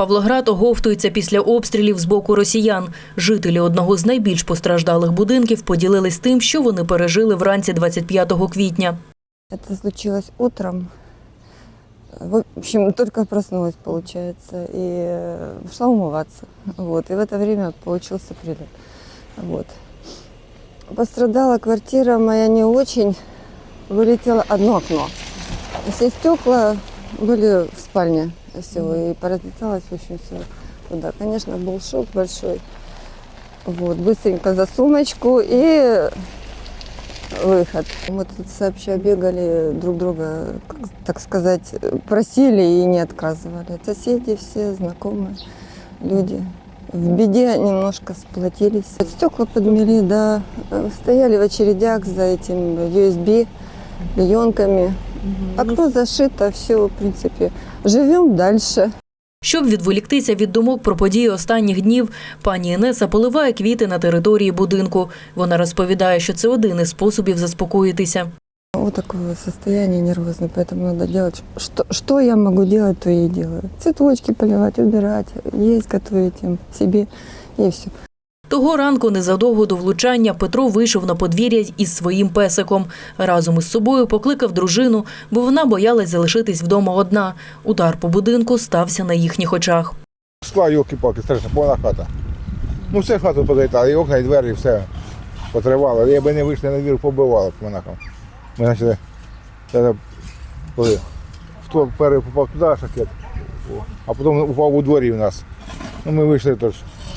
Павлоград оговтується після обстрілів з боку росіян. Жителі одного з найбільш постраждалих будинків поділились тим, що вони пережили вранці 25 квітня. Это случилось утром. В общем, только проснулась, получается, и э, шла умываться. Вот. И в это время получился прилет. Вот. Пострадала квартира моя не очень. Вылетело одно окно. Все стекла были в спальне Всего, и поразлеталось, в общем, все туда. Конечно, был шок большой. Вот. Быстренько за сумочку и выход. Мы тут сообща бегали друг друга, так сказать, просили и не отказывали. Соседи все, знакомые люди. В беде немножко сплотились. Стекла подмели, да. Стояли в очередях за этим USB, клеенками. Окно зашито, все, в принципе. Живем дальше. Щоб відволіктися від думок про події останніх днів, пані Інеса поливає квіти на території будинку. Вона розповідає, що це один із способів заспокоїтися. Вот такое состояние нервозное, поэтому надо делать, что, что я могу делать, то я и делаю. Цветочки поливать, убирать, есть готовить им себе и все. Того ранку, незадовго до влучання, Петро вийшов на подвір'я із своїм песиком. Разом із собою покликав дружину, бо вона боялась залишитись вдома одна. Удар по будинку стався на їхніх очах. Скла, йолки-палки, страшно, повна хата. Ну все хату позалітали, і окна, і двері, все потривало. Я би не вийшли на двір, побивало б монахам. Ми почали, коли хто перший попав туди шахет, а потім упав у дворі в нас. Ну ми вийшли теж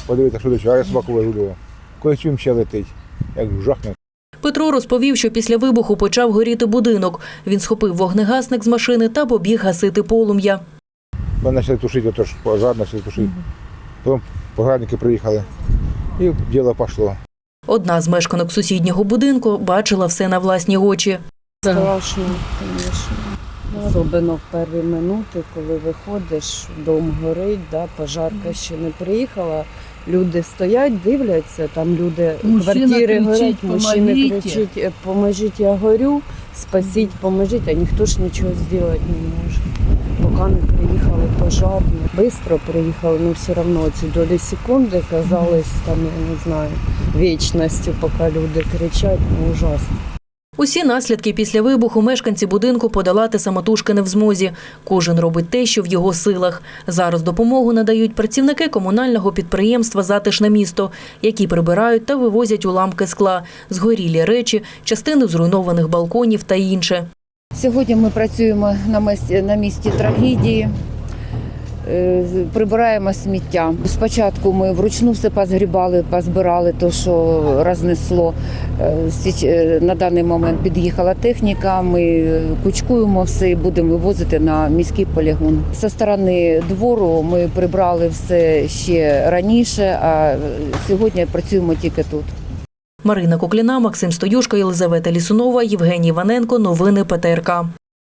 подивитися, що до чого, а я собаку вигулював. Коли ще летить, як жахне. Петро розповів, що після вибуху почав горіти будинок. Він схопив вогнегасник з машини та побіг гасити полум'я. Ми почали тушити, отож пожар почали тушити. Потім пожарники приїхали і діло пішло. Одна з мешканок сусіднього будинку бачила все на власні очі. Страшно, звісно. Особливо в перші минути, коли виходиш, дом горить, да, пожарка ще не приїхала. Люди стоять, дивляться, там люди Мужчина квартири кричить, горять, мужчини кричать, «Е, поможіть, я горю, спасіть, поможіть, а ніхто ж нічого зробити не може. Поки не приїхали пожарні. Бистро приїхали, але все одно ці долі секунди казались там, я не знаю, вічністю, поки люди кричать, ну ужасно. Усі наслідки після вибуху мешканці будинку подолати самотужки не в змозі. Кожен робить те, що в його силах. Зараз допомогу надають працівники комунального підприємства Затишне місто, які прибирають та вивозять уламки скла, згорілі речі, частини зруйнованих балконів та інше. Сьогодні ми працюємо на місці, трагедії, прибираємо сміття. Спочатку ми вручну все позгрібали, позбирали те, що рознесло. Е, е, На даний момент під'їхала техніка, ми е, кучкуємо все і будемо вивозити на міський полігон. Зі сторони двору ми прибрали все ще раніше, а е, сьогодні працюємо тільки тут. Марина Кокліна, Максим Стоюшко, Єлизавета Лісунова, Євгеній Іваненко. Новини ПТРК.